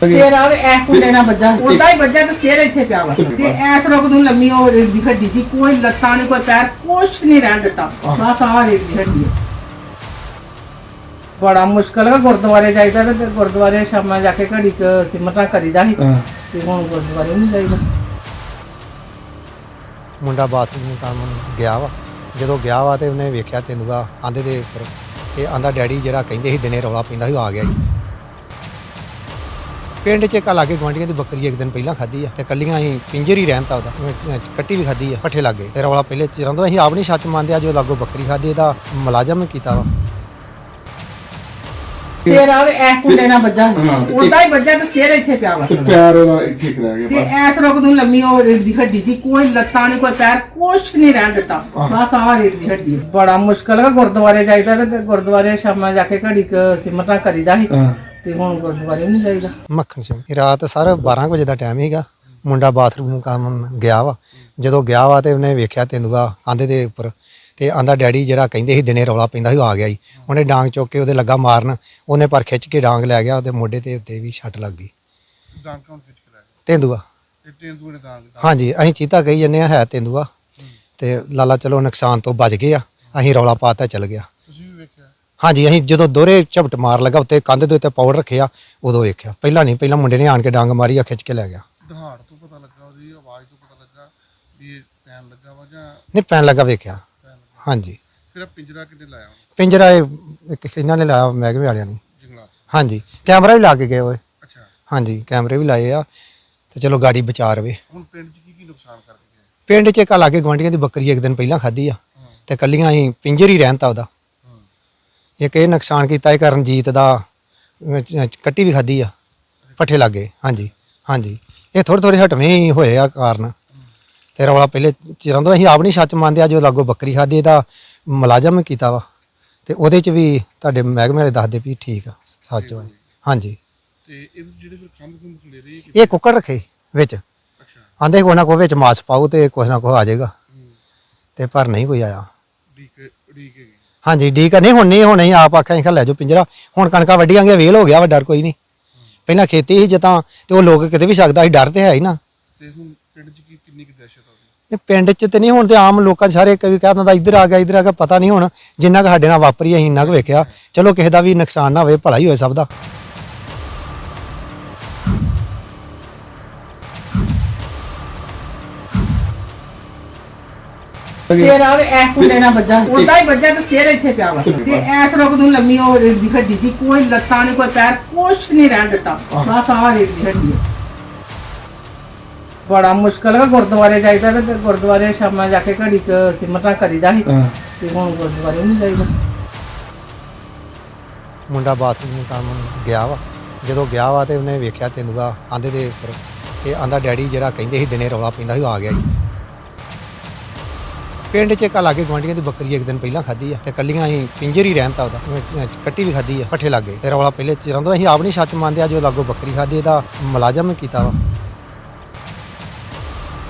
ਸਿਰ ਆਵੇ ਐ ਕੁੰਡੇ ਨਾਲ ਵੱਜਾ। ਉਦਾਂ ਹੀ ਵੱਜਾ ਤੇ ਸਿਰ ਇੱਥੇ ਪਿਆ ਵਾ। ਤੇ ਐਸ ਰੁਕ ਨੂੰ ਲੰਮੀ ਉਹ ਰੇਡ ਦੀ ਹੱਡੀ ਸੀ ਕੋਈ ਲੱਤਾਂ ਨਹੀਂ ਕੋਈ ਪੈਰ ਕੁਛ ਨਹੀਂ ਰਹਿਣ ਦਿੱਤਾ। ਬਸ ਆਹ ਰੇਡ ਦੀ ਹੱਡੀ ਹੈ ਬੜਾ ਮੁਸ਼ਕਲ ਹੈ ਗੁਰਦੁਆਰੇ ਜਾਈਦਾ ਤੇ ਗੁਰਦੁਆਰੇ ਸ਼ਾਮਾਂ ਜਾ ਕੇ ਘੜੀ ਕੁ ਸਿਮਰਤਾਂ ਕਰੀਦਾ ਸੀ। ਤੇ ਹੁਣ ਗੁਰਦੁਆਰੇ ਨਹੀਂ ਜਾਈਦਾ। ਮੁੰਡਾ ਬਾਥਰੂਮ ਨੂੰ ਕੰਮ ਗਿਆ ਵਾ। ਜਦੋਂ ਗਿਆ ਵਾ ਤੇ ਉਹਨੇ ਵੇਖਿਆ ਤੇਂਦੂਆ ਕੰਧ ਦੇ ਉੱਪਰ। ਤੇ ਆਂਦਾ ਡੈਡੀ ਜਿਹੜਾ ਕਹਿੰਦੇ ਸੀ ਦਿਨੇ ਰੌਲਾ ਪੈਂਦਾ ਸੀ ਉਹ ਆ ਗਿਆ ਜੀ ਪਿੰਡ 'ਚ ਇੱਕ ਲਾਗੇ ਗਵਾਂਡੀਆਂ ਦੀ ਬੱਕਰੀ ਇੱਕ ਦਿਨ ਪਹਿਲਾਂ ਖਾਧੀ ਆ ਤੇ ਕੱਲੀਆਂ ਅਸੀਂ ਪਿੰਜਰ ਹੀ ਰਹਿਣ ਤਾ ਉਹਦਾ। ਕੱਟੀ ਵੀ ਖਾਧੀ ਆ ਪੱਠੇ ਲੱਗੇ। ਤੇ ਰੌਲਾ ਪਹਿਲੇ ਚਿਰਾਂ ਤੋਂ ਅਸੀਂ ਆਪ ਨਹੀਂ ਸੱਚ ਮੰਨਦੇ ਆ ਜੋ ਲਾਗੋ ਬੱਕਰੀ ਖਾਧੀ ਇਹਦਾ ਮੁਲਾਜ਼ਮ ਕੀਤਾ ਵਾ। ਸਿਰ ਆਵੇ ਐ ਕੁੰਡੇ ਨਾਲ ਵੱਜਾ। ਹਾਂ, ਤੇ ਉਦਾਂ ਹੀ ਵੱਜਾ ਤੇ ਸਿਰ ਇੱਥੇ ਪਿਆ ਵਾ। ਤੇ ਪਿਆਰ ਉਹਦਾ ਇੱਥੇ ਹੀ ਰਹਿ ਤੇ ਗਿਆ ਐਸ ਰੁਕ ਨੂੰ ਲੰਮੀ ਉਹ ਰੇਡ ਦੀ ਹੱਡੀ ਸੀ ਕੋਈ ਲੱਤਾਂ ਨਹੀਂ ਕੋਈ ਪੈਰ ਕੁਛ ਨਹੀਂ ਰਹਿਣ ਦਿੱਤਾ। ਬਸ ਆਹ ਰੇਡ ਦੀ ਹੱਡੀ। ਹੈ। ਬੜਾ ਮੁਸ਼ਕਲ ਹੈ ਗੁਰਦੁਆਰੇ ਜਾਈਦਾ ਤੇ ਗੁਰਦੁਆਰੇ ਸ਼ਾਮਾਂ ਜਾ ਕੇ ਘੜੀ ਕੁ ਸਿਮਰਤਾਂ ਕਰੀਦਾ ਸੀ। ਹਾਂ। ਤੇ ਹੁਣ ਗੁਰਦੁਆਰੇ ਨਹੀਂ ਜਾਈਦਾ। ਮੱਖਣ ਸਿੰਘ। ਇਹ ਰਾਤ ਸਰ 12 ਕੁ ਵਜੇ ਦਾ ਟਾਈਮ ਸੀਗਾ। ਮੁੰਡਾ ਬਾਥਰੂਮ ਨੂੰ ਕੰਮ ਗਿਆ ਵਾ। ਜਦੋਂ ਗਿਆ ਵਾ ਤੇ ਉਹਨੇ ਵੇਖਿਆ ਤੇਂਦੂਆ ਕੰਧ ਦੇ ਉੱਪਰ ਤੇ ਆਂਦਾ ਡੈਡੀ ਜਿਹੜਾ ਕਹਿੰਦੇ ਸੀ ਦਿਨੇ ਰੌਲਾ ਪੈਂਦਾ ਸੀ ਉਹ ਆ ਗਿਆ ਜੀ। ਉਹਨੇ ਡਾਂਗ ਚੁੱਕ ਕੇ ਉਹਦੇ ਲੱਗਾ ਮਾਰਨ। ਉਹਨੇ ਪਰ ਖਿੱਚ ਕੇ ਡਾਂਗ ਲੈ ਗਿਆ ਉਹਦੇ ਮੋਢੇ ਤੇ ਉੱਤੇ ਵੀ ਛੱਟ ਲੱਗ ਗਈ। ਡਾਂਗ ਕੌਣ ਖਿੱਚ ਕੇ ਲੈ ਗਿਆ? ਤੇਂਦੂਆ ਤੇ ਤੇਂਦੂਏ ਨੇ ਡਾਂਗ ਹਾਂਜੀ ਅਸੀਂ ਚੀਤਾ ਕਹੀ ਜੰਨੇ ਆ ਹੈ ਤੇਂਦੂਆ ਤੇ ਲਾਲਾ ਚਲੋ ਨੁਕਸਾਨ ਤੋਂ ਬਚ ਗਏ ਆ। ਅਸੀਂ ਰੌਲਾ ਪਾਤਾ ਚੱਲ ਗਿਆ। ਹਾਂਜੀ ਅਸੀਂ ਜਦੋਂ ਦੋਹਰੇ ਝਪਟ ਮਾਰ ਲਗਾ ਉੱਤੇ ਕੰਧ ਦੇ ਉੱਤੇ ਪਾਊਡਰ ਰੱਖਿਆ ਉਦੋਂ ਵੇਖਿਆ। ਪਹਿਲਾਂ ਨਹੀਂ ਪਹਿਲਾਂ ਮੁੰਡੇ ਨੇ ਆਣ ਕੇ ਡਾਂਗ ਮਾਰੀ ਆ ਖਿੱਚ ਕੇ ਲੈ ਗਿਆ। ਦਹਾੜ ਤੋਂ ਪਤਾ ਲੱਗਾ ਉਹਦੀ ਆਵਾਜ਼ ਤੋਂ ਪਤਾ ਲੱਗਾ ਵੀ ਇਹ ਪੈਣ ਲੱਗਾ ਵਾ ਜਾਂ ਨਹੀਂ ਪੈਣ ਲੱਗਾ ਵੇਖਿਆ। ਪੈਣ ਲੱਗਾ। ਹਾਂਜੀ। ਫਿਰ ਪਿੰਜਰਾ ਕਿੱਥੇ ਲਾਇਆ ਉਹਨੇ? ਪਿੰਜਰਾ ਇਹ ਇੱਕ ਇਹਨਾਂ ਨੇ ਲਾਇਆ ਮਹਿਕਮੇ ਵਾਲਿਆਂ ਨੇ। ਜੰਗਲਾਤ। ਹਾਂਜੀ ਕੈਮਰਾ ਵੀ ਲਾ ਕੇ ਗਏ ਓਏ ਅੱਛਾ। ਹਾਂਜੀ ਕੈਮਰੇ ਵੀ ਲਾਏ ਆ ਤੇ ਚਲੋ ਗਾੜੀ ਬਚਾ ਰਵੇ। ਹੁਣ ਪਿੰਡ 'ਚ ਕੀ ਕੀ ਨੁਕਸਾਨ ਕਰਕੇ ਗਏ? ਪਿੰਡ 'ਚ ਇੱਕ ਲਾਗੇ ਗਵਾਂਡੀਆਂ ਦੀ ਬੱਕਰੀ ਇੱਕ ਦਿਨ ਪਹਿਲਾਂ ਖਾਧੀ ਆ ਤੇ ਕੱਲੀਆਂ ਅਸੀਂ ਪਿੰਜਰ ਹੀ ਰਹਿਣ ਤਾ ਉਹਦਾ। ਇੱਕ ਇਹ ਨੁਕਸਾਨ ਕੀਤਾ ਇਹ ਕਰਨਜੀਤ ਦਾ ਅਹ, ਕੱਟੀ ਵੀ ਖਾਧੀ ਆ ਪੱਠੇ ਲੱਗੇ ਹਾਂਜੀ ਹਾਂਜੀ। ਇਹ ਥੋੜੇ ਥੋੜੇ ਹਟਵੇਂ ਹੀ ਹੋਏ ਆ ਕਾਰਨ। ਤੇ ਰੌਲਾ ਪਹਿਲੇ ਚਿਰਾਂ ਤੋਂ ਅਸੀਂ ਆਪ ਨਹੀਂ ਸੱਚ ਮੰਨਦੇ ਆ ਜੋ ਲਾਗੋ ਬੱਕਰੀ ਖਾਧੀ ਇਹਦਾ ਮੁਲਾਜ਼ਮ ਕੀਤਾ ਵਾ। ਤੇ ਉਹਦੇ 'ਚ ਵੀ ਤੁਹਾਡੇ ਮਹਿਕਮੇ ਵਾਲੇ ਦੱਸਦੇ ਵੀ ਠੀਕ ਆ ਸੱਚ ਵਾ ਹਾਂਜੀ। ਤੇ ਇਹ ਜਿਹੜੇ ਫਿਰ ਖੰਭ ਖੁੰਭ ਖਲੇ ਰਹੇ ਇਹ ਕੁੱਕੜ ਰੱਖੇ ਵਿੱਚ। ਅੱਛਾ। ਆਂਦੇ ਕੋਈ ਨਾ ਕੋਈ ਵਿੱਚ ਮਾਸ ਪਾਓ ਤੇ ਕੁਛ ਨਾ ਕੁਛ ਆ ਜਾਏਗਾ। ਤੇ ਪਰ ਨਹੀਂ ਕੋਈ ਆਇਆ। ਡੀਕ ਡੀਕ ਗਈ ਹਾਂਜੀ ਠੀਕ ਆ। ਨਹੀਂ ਹੁਣ ਨਹੀਂ ਹੁਣ ਅਸੀਂ ਆਪ ਆਖਿਆ ਅਸੀਂ ਕਿਹਾ ਲੈ ਜਾਓ ਪਿੰਜਰਾ। ਹੁਣ ਕਣਕਾਂ ਵੱਢੀਆਂਗੇ ਵੇਲ ਹੋ ਗਿਆ ਵਾ ਡਰ ਕੋਈ ਨਹੀਂ। ਪਹਿਲਾਂ ਖੇਤੀ ਸੀ ਜਤਾਂ ਤੇ ਉਹ ਲੋਕ ਕਿਤੇ ਵੀ ਸਕਦਾ ਸੀ ਡਰ ਤੇ ਹੈ ਹੀ ਨਾ। ਤੇ ਹੁਣ ਪਿੰਡ 'ਚ ਕੀ ਕਿੰਨੀ ਕੁ ਦਹਿਸ਼ਤ ਆ ਉਹਦੀ? ਇਹ ਪਿੰਡ 'ਚ ਤੇ ਨਹੀਂ ਹੁਣ ਤੇ ਆਮ ਲੋਕਾਂ 'ਚ ਸਾਰੇ ਕਵੀ ਕਹਿ ਦਿੰਦਾ ਇੱਧਰ ਆ ਗਿਆ ਇੱਧਰ ਆ ਗਿਆ ਪਤਾ ਨਹੀਂ ਹੁਣ ਜਿੰਨਾ ਕੁ ਸਾਡੇ ਨਾਲ ਵਾਪਰੀ ਅਸੀਂ ਇੰਨਾ ਕੁ ਵੇਖਿਆ। ਚਲੋ ਕਿਸੇ ਦਾ ਵੀ ਨੁਕਸਾਨ ਨਾ ਹੋਵੇ ਭਲਾ ਹੀ ਹੋਵੇ ਸਭ ਦਾ। ਸਿਰ ਆਵੇ ਐ ਕੁੰਡੇ ਨਾਲ ਵੱਜਾ। ਉਦਾਂ ਹੀ ਵੱਜਾ ਤੇ ਸਿਰ ਇੱਥੇ ਪਿਆ ਵਾ। ਤੇ ਐਸ ਰੁਕ ਨੂੰ ਲੰਮੀ ਉਹ ਰੇਡ ਦੀ ਹੱਡੀ ਸੀ। ਕੋਈ ਲੱਤਾਂ ਨਹੀਂ ਕੋਈ ਪੈਰ ਕੁਛ ਨਹੀਂ ਰਹਿਣ ਦਿੱਤਾ। ਬਸ ਆਹ ਰੇਡ ਦੀ ਹੱਡੀ ਹੈ। ਬੜਾ ਮੁਸ਼ਕਲ ਹੈ ਗੁਰਦੁਆਰੇ ਜਾਈਦਾ ਤੇ ਗੁਰਦੁਆਰੇ ਸ਼ਾਮਾਂ ਜਾ ਕੇ ਘੜੀ ਕੁ ਸਿਮਰਤਾਂ ਕਰੀਦਾ ਸੀ। ਤੇ ਹੁਣ ਗੁਰਦੁਆਰੇ ਨਹੀਂ ਜਾਈਦਾ। ਮੁੰਡਾ ਬਾਥਰੂਮ ਨੂੰ ਕੰਮ ਗਿਆ ਵਾ। ਜਦੋਂ ਗਿਆ ਵਾ ਤੇ ਉਹਨੇ ਵੇਖਿਆ ਤੇਂਦੂਆ ਕੰਧ ਦੇ ਉੱਪਰ। ਤੇ ਆਂਦਾ ਡੈਡੀ ਜਿਹੜਾ ਕਹਿੰਦੇ ਸੀ ਦਿਨੇ ਰੌਲਾ ਪੈਂਦਾ ਸੀ ਉਹ ਆ ਗਿਆ ਜੀ ਪਿੰਡ 'ਚ ਇੱਕ ਲਾਗੇ ਗਵਾਂਡੀਆਂ ਦੀ ਬੱਕਰੀ ਇੱਕ ਦਿਨ ਪਹਿਲਾਂ ਖਾਧੀ ਆ ਤੇ ਕੱਲੀਆਂ ਅਸੀਂ ਪਿੰਜਰ ਹੀ ਰਹਿਣ ਤਾ ਉਹਦਾ। ਕੱਟੀ ਵੀ ਖਾਧੀ ਆ ਪੱਠੇ ਲੱਗੇ ਤੇ ਰੌਲਾ ਪਹਿਲੇ ਚਿਰਾਂ ਤੋਂ ਅਸੀਂ ਆਪ ਨਹੀਂ ਸੱਚ ਮੰਨਦੇ ਆ ਜੋ ਲਾਗੋ ਬੱਕਰੀ ਖਾਧੀ ਇਹਦਾ ਮੁਲਾਜ਼ਮ ਕੀਤਾ ਵਾ।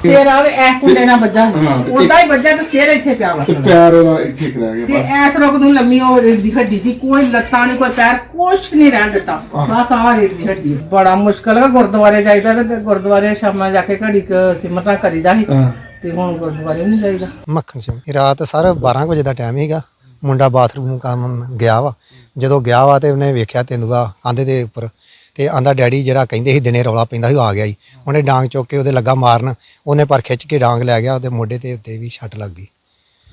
ਸਿਰ ਆਵੇ ਐ ਕੁੰਡੇ ਨਾਲ ਵੱਜਾ। ਉਦਾਂ ਹੀ ਵੱਜਾ ਤੇ ਸਿਰ ਇੱਥੇ ਪਿਆ ਵਾ। ਤੇ ਪਿਆਰ ਉਹਦਾ ਇੱਥੇ ਹੀ ਰਹਿ ਤੇ ਗਿਆ ਐਸ ਰੁਕ ਨੂੰ ਲੰਮੀ ਉਹ ਰੇਡ ਦੀ ਹੱਡੀ ਸੀ ਕੋਈ ਲੱਤਾਂ ਨਹੀਂ ਕੋਈ ਪੈਰ ਕੁਛ ਨਹੀਂ ਰਹਿਣ ਦਿੱਤਾ। ਬਸ ਆਹ ਰੇਡ ਦੀ ਹੱਡੀ। ਹੈ। ਬੜਾ ਮੁਸ਼ਕਲ ਹੈ ਗੁਰਦੁਆਰੇ ਜਾਈਦਾ ਤੇ ਗੁਰਦੁਆਰੇ ਸ਼ਾਮਾਂ ਜਾ ਕੇ ਘੜੀ ਕੁ ਸਿਮਰਤਾਂ ਕਰੀਦਾ ਸੀ। ਹਾਂ। ਤੇ ਹੁਣ ਗੁਰਦੁਆਰੇ ਨਹੀਂ ਜਾਈਦਾ। ਮੱਖਣ ਸਿੰਘ ਇਹ ਰਾਤ ਸਰ 12 ਕੁ ਵਜੇ ਦਾ ਟਾਈਮ ਸੀਗਾ। ਮੁੰਡਾ ਬਾਥਰੂਮ ਕੰਮ ਗਿਆ ਵਾ। ਜਦੋਂ ਗਿਆ ਵਾ ਤੇ ਉਹਨੇ ਵੇਖਿਆ ਤੇਂਦੂਆ ਕੰਧ ਦੇ ਉੱਪਰ ਤੇ ਆਂਦਾ ਡੈਡੀ ਜਿਹੜਾ ਕਹਿੰਦੇ ਸੀ ਦਿਨੇ ਰੌਲਾ ਪੈਂਦਾ ਸੀ ਉਹ ਆ ਗਿਆ ਜੀ ਉਹਨੇ ਡਾਂਗ ਚੁੱਕ ਕੇ ਉਹਦੇ ਲੱਗਾ ਮਾਰਨ। ਉਹਨੇ ਪਰ ਖਿੱਚ ਕੇ ਡਾਂਗ ਲੈ ਗਿਆ ਉਹਦੇ ਮੋਢੇ ਤੇ ਉੱਤੇ ਵੀ ਛੱਟ ਲੱਗ ਗਈ।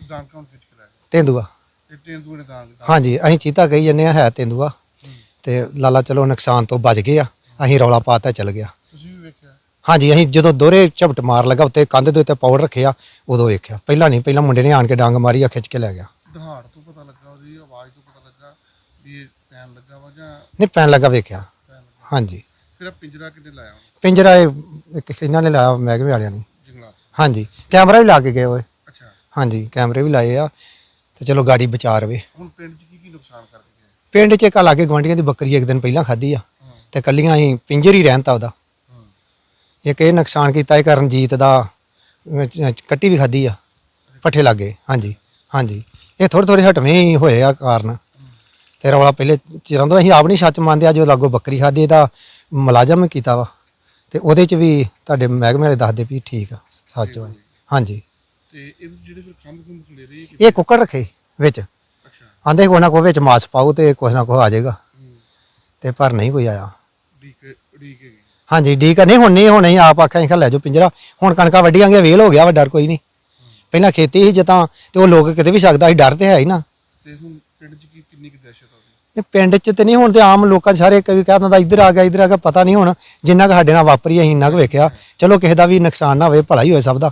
ਡਾਂਗ ਕੌਣ ਖਿੱਚ ਕੇ ਲੈ ਗਿਆ ਤੇਂਦੂਆ ਤੇ ਤੇਂਦੂਏ ਨੇ ਡਾਂਗ ਹਾਂਜੀ ਅਸੀਂ ਚੀਤਾ ਕਹੀ ਜੰਨੇ ਆ ਹੈ ਤੇਂਦੂਆ। ਤੇ ਲਾਲਾ ਚਲੋ ਨੁਕਸਾਨ ਤੋਂ ਬਚ ਗਏ ਆ। ਅਸੀਂ ਰੌਲਾ ਪਾਤਾ ਚੱਲ ਗਿਆ। ਹਾਂਜੀ ਅਸੀਂ ਜਦੋਂ ਦੋਹਰੇ ਝਪਟ ਮਾਰ ਲਗਾ ਉੱਤੇ ਕੰਧ ਦੇ ਉੱਤੇ ਪਾਊਡਰ ਰੱਖਿਆ ਉਦੋਂ ਵੇਖਿਆ। ਪਹਿਲਾਂ ਨਹੀਂ ਪਹਿਲਾਂ ਮੁੰਡੇ ਨੇ ਆਣ ਕੇ ਡਾਂਗ ਮਾਰੀ ਆ ਖਿੱਚ ਕੇ ਲੈ ਗਿਆ। ਦਹਾੜ ਤੋਂ ਪਤਾ ਲੱਗਾ ਉਹਦੀ ਆਵਾਜ਼ ਤੋਂ ਪਤਾ ਲੱਗਾ ਵੀ ਇਹ ਪੈਣ ਲੱਗਾ ਵਾ ਜਾਂ ਨਹੀਂ ਪੈਣ ਲੱਗਾ ਵੇਖਿਆ। ਪੈਣ ਲੱਗਾ। ਹਾਂਜੀ। ਫਿਰ ਇਹ ਪਿੰਜਰਾ ਕਿੱਥੇ ਲਾਇਆ ਉਹਨੇ? ਪਿੰਜਰਾ ਇਹ ਇੱਕ ਇਹਨਾਂ ਨੇ ਲਾਇਆ ਮਹਿਕਮੇ ਵਾਲਿਆਂ ਨੇ। ਜੰਗਲਾਤ। ਹਾਂਜੀ ਕੈਮਰਾ ਵੀ ਲਾ ਕੇ ਗਏ ਓਏ ਅੱਛਾ। ਹਾਂਜੀ ਕੈਮਰੇ ਵੀ ਲਾਏ ਆ ਤੇ ਚਲੋ ਗਾੜੀ ਬਚਾ ਰਵੇ। ਹੁਣ ਪਿੰਡ 'ਚ ਕੀ ਕੀ ਨੁਕਸਾਨ ਕਰਕੇ ਗਏ? ਪਿੰਡ 'ਚ ਇੱਕ ਲਾਗੇ ਗਵਾਂਡੀਆਂ ਦੀ ਬੱਕਰੀ ਇੱਕ ਦਿਨ ਪਹਿਲਾਂ ਖਾਧੀ ਆ ਤੇ ਕੱਲੀਆਂ ਅਸੀਂ ਪਿੰਜਰ ਹੀ ਰਹਿਣ ਤਾ ਉਹਦਾ। ਇੱਕ ਇਹ ਨੁਕਸਾਨ ਕੀਤਾ ਇਹ ਕਰਨਜੀਤ ਦਾ ਅਹ, ਕੱਟੀ ਵੀ ਖਾਧੀ ਆ ਪੱਠੇ ਲੱਗੇ ਹਾਂਜੀ ਹਾਂਜੀ। ਇਹ ਥੋੜੇ ਥੋੜੇ ਹਟਵੇਂ ਹੀ ਹੋਏ ਆ ਕਾਰਨ। ਤੇ ਰੌਲਾ ਪਹਿਲੇ ਚਿਰਾਂ ਤੋਂ ਅਸੀਂ ਆਪ ਨਹੀਂ ਸੱਚ ਮੰਨਦੇ ਆ ਜੋ ਲਾਗੋ ਬੱਕਰੀ ਖਾਧੀ ਇਹਦਾ ਮੁਲਾਜ਼ਮ ਕੀਤਾ ਵਾ। ਤੇ ਉਹਦੇ ਚ ਵੀ ਤੁਹਾਡੇ ਮਹਿਕਮੇ ਵਾਲੇ ਦੱਸਦੇ ਵੀ ਠੀਕ ਆ ਸੱਚ ਵਾ ਹਾਂਜੀ। ਤੇ ਇਹ ਜਿਹੜੇ ਫਿਰ ਖੰਭ ਖੁੰਭ ਖਲੇ ਰਹੇ ਕਿ ਇਹ ਕੁੱਕੜ ਰੱਖੇ ਵਿੱਚ। ਅੱਛਾ। ਆਂਦੇ ਕੋਈ ਨਾ ਕੋਈ ਵਿੱਚ ਮਾਸ ਪਾਓ ਤੇ ਕੁਛ ਨਾ ਕੁਛ ਆ ਜਾਏਗਾ। ਤੇ ਪਰ ਨਹੀਂ ਕੋਈ ਆਇਆ। ਡੀਕ ਡੀਕ ਹੈਗੀ। ਹਾਂਜੀ ਡੀਕ ਨਹੀਂ ਹੁਣ ਨਹੀਂ ਹੁਣ ਅਸੀਂ ਆਪ ਆਖਿਆ ਅਸੀਂ ਕਿਹਾ ਲੈ ਜਾਓ ਪਿੰਜਰਾ। ਹੁਣ ਕਣਕਾਂ ਵੱਢੀਆਂਗੇ ਵੇਲ ਹੋ ਗਿਆ ਵਾ ਡਰ ਕੋਈ ਨਹੀਂ। ਪਹਿਲਾਂ ਖੇਤੀ ਸੀ ਜਦਾਂ ਤੇ ਉਹ ਲੋਕ ਕਿਤੇ ਵੀ ਸਕਦਾ ਸੀ ਡਰ ਤੇ ਹੈ ਹੀ ਨਾ। ਤੇ ਹੁਣ ਪਿੰਡ 'ਚ ਕੀ ਕਿੰਨੀ ਕੁ ਦਹਿਸ਼ਤ ਆ ਉਹਦੀ? ਇਹ ਪਿੰਡ 'ਚ ਤੇ ਨਹੀਂ ਹੁਣ ਤੇ ਆਮ ਲੋਕਾਂ 'ਚ ਸਾਰੇ ਕਈ ਕਹਿ ਦਿੰਦਾ ਇੱਧਰ ਆ ਗਿਆ ਇੱਧਰ ਆ ਗਿਆ ਪਤਾ ਨਹੀਂ ਹੁਣ ਜਿੰਨਾ ਕੁ ਸਾਡੇ ਨਾਲ ਵਾਪਰੀ ਅਸੀਂ ਇੰਨਾ ਕੁ ਵੇਖਿਆ। ਚਲੋ ਕਿਸੇ ਦਾ ਵੀ ਨੁਕਸਾਨ ਨਾ ਹੋਵੇ ਭਲਾ ਹੀ ਹੋਏ ਸਭ ਦਾ।